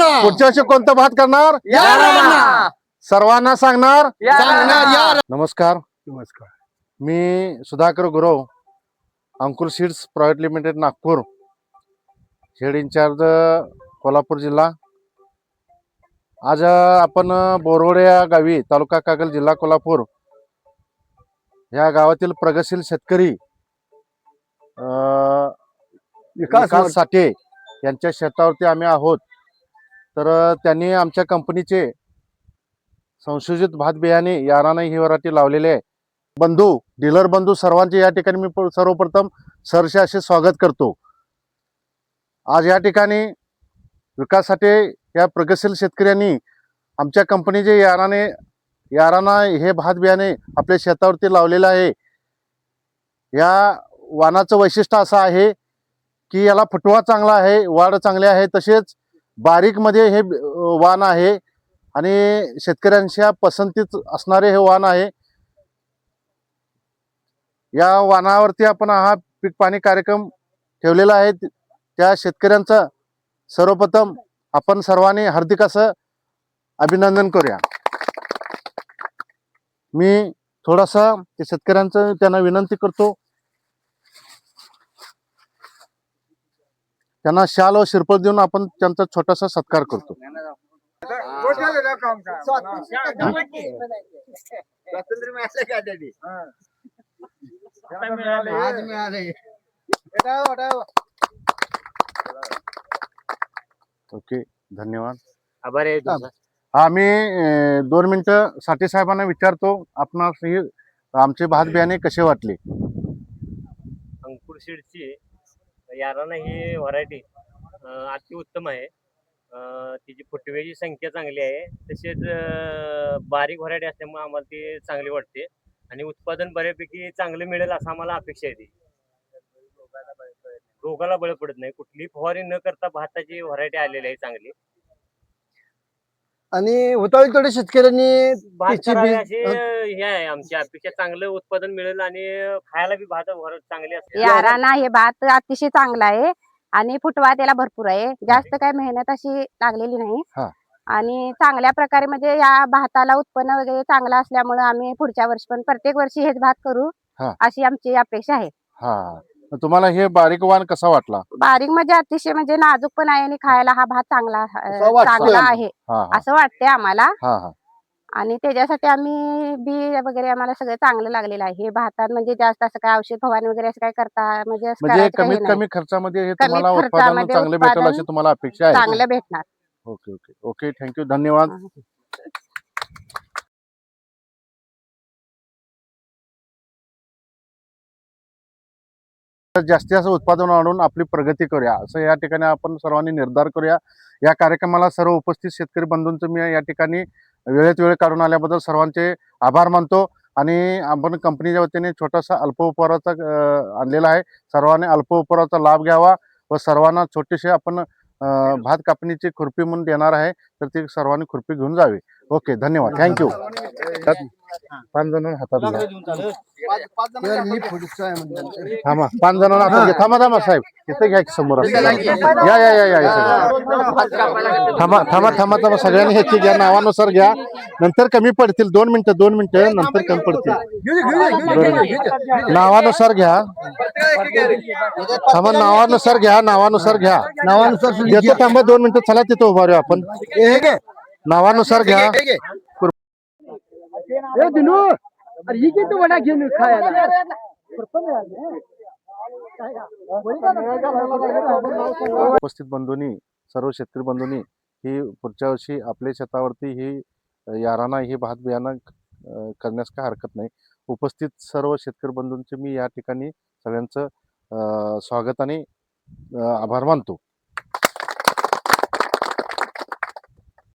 पुढच्या वर्षी कोणतं भात करणार? सर्वांना सांगणार? नमस्कार. नमस्कार. मी Sudhakar Gurav Ankur seeds private limited Nagpur. Head incharge Kolhapur जिल्हा. आज आपण बोरवडे या गावी तालुका कागल जिल्हा कोल्हापूर या गावातील प्रगतशील शेतकरी अ, विकास साठे यांच्या शेतावरती आम्ही आहोत. तर त्यांनी आमच्या कंपनीचे संशोधित भात बियाणे याराना ही व्हरायटी लावलेले आहे. बंधू डीलर बंधू सर्वांचे या ठिकाणी मी सर्वप्रथम सरसे असे स्वागत करतो. आज या ठिकाणी विकासासाठी या प्रगतशील शेतकऱ्यांनी आमच्या कंपनीचे याराने याराना हे भात बियाणे आपल्या शेतावरती लावलेलं आहे. या वानाचं वैशिष्ट्य असं आहे की याला फुटवा चांगला आहे वाढ चांगली आहे तसेच बारीकमध्ये हे वाण आहे आणि शेतकऱ्यांच्या पसंतीत असणारे हे वाण आहे. या वाणावरती आपण हा पीक पाणी कार्यक्रम ठेवलेला आहे. त्या शेतकऱ्यांचं सर्वप्रथम आपण सर्वांनी हार्दिक असं अभिनंदन करूया. मी थोडासा ते शेतकऱ्यांचं त्यांना विनंती करतो. त्यांना शाल व शिरपत देऊन आपण त्यांचा छोटासा सत्कार करतो ओके धन्यवाद आभार आहे तुमचा. अं, दोन मिनिटं साठी साहेबांना विचारतो आपणास हे आमचे भात बियाणे कसे वाटले अंकुर शेडचे याराना ही व्हरायटी अति उत्तम आहे. तिची फुटव्याची संख्या चांगली आहे. तसेच बारीक व्हरायटी असल्यामुळे आम्हाला ती चांगली वाटते. आणि उत्पादन बऱ्यापैकी चांगलं मिळेल असं आम्हाला अपेक्षा आहे ती. रोगाला बळ पडत नाही. कुठली फवारणी न करता भाताची व्हरायटी आलेली आहे चांगली. आणि होता थोड्या शेतकऱ्यांनी भात करावी बी- अशी हे. आहे. आमची अपेक्षा चांगलं उत्पादन मिळेल आणि खायला बी भात चांगली असते याराना हे भात अतिशय चांगला आहे आणि फुटवा त्याला भरपूर आहे. जास्त काय मेहनत अशी लागलेली नाही. हा. आणि चांगल्या प्रकारे म्हणजे या भाताला उत्पन्न वगैरे चांगलं असल्यामुळे आम्ही पुढच्या वर्षी पण प्रत्येक वर्षी हेच भात करू हा. अशी आमची अपेक्षा आहे. हा. तुम्हाला हे बारीक वाण कसा वाटला? बारीक म्हणजे अतिशय म्हणजे नाजूक पण आहे आणि खायला हा भात चांगला वाटतं. चांगला आहे. हा हा. असं वाटते आम्हाला. हा हा. आणि त्याच्यासाठी आम्ही बी वगैरे आम्हाला सगळं चांगलं लागलेलं आहे. हे भातात म्हणजे जास्त असं काय औषध फवारणी वगैरे असं काय करता म्हणजे असं म्हणजे करायचं काही कमीत नाही. कमी खर्चामध्ये हे तुम्हाला उत्पादन खर्चामध्ये चांगलं भेटेल उत्पादन अशी तुम्हाला अपेक्षा आहे. चांगलं भेटणार. Okay okay. Okay thank you. धन्यवाद. जास्तीत जास्त उत्पादन आणून आपली प्रगती करूया. असं या ठिकाणी आपण सर्वांनी निर्धार करूया. या कार्यक्रमाला सर्व उपस्थित शेतकरी बंधूंचं मी या ठिकाणी वेळेत वेळ काढून आल्याबद्दल सर्वांचे आभार मानतो. आणि आपण कंपनीच्या वतीने छोटासा अल्प उपहाराचा आणलेला आहे. सर्वांनी अल्प उपहाराचा लाभ घ्यावा व सर्वांना छोटीशी आपण भात कापणीची खुर्पी म्हणून देणार आहे. तर ती सर्वांनी खुर्पी घेऊन जावी. ओके धन्यवाद. थँक्यू. पाच जण हातात घ्या. तर मी पुढचा आहे म्हणतात. थांबा पाच जणांना हातात घ्या. थांबा थांबा साहेब. इथे घ्या की समोर असं. या या या या इथे. थांबा थांबा थांबा थांबा. सगळ्यांनी ह्याची घ्या नावानुसार घ्या. नंतर कमी पडतील. दोन मिनिटं दोन मिनिटं नंतर कमी पडतील. नावानुसार घ्या. थांबा नावानुसार घ्या नावानुसार घ्या. नावानुसार येतो थांबा दोन मिनिटं. चला तिथं उभा राहू आपण. हे. नावानुसार घ्या. ए, दिनू अरे ही किती वडा उपस्थित बंधूंनी सर्व शेतकरी बंधूंनी ही पुढच्या वर्षी आपल्या शेतावरती ही याराना ही भात बियाणं करण्यास काय हरकत नाही उपस्थित सर्व शेतकरी बंधूंचे मी या ठिकाणी सगळ्यांचं स्वागत आणि आभार मानतो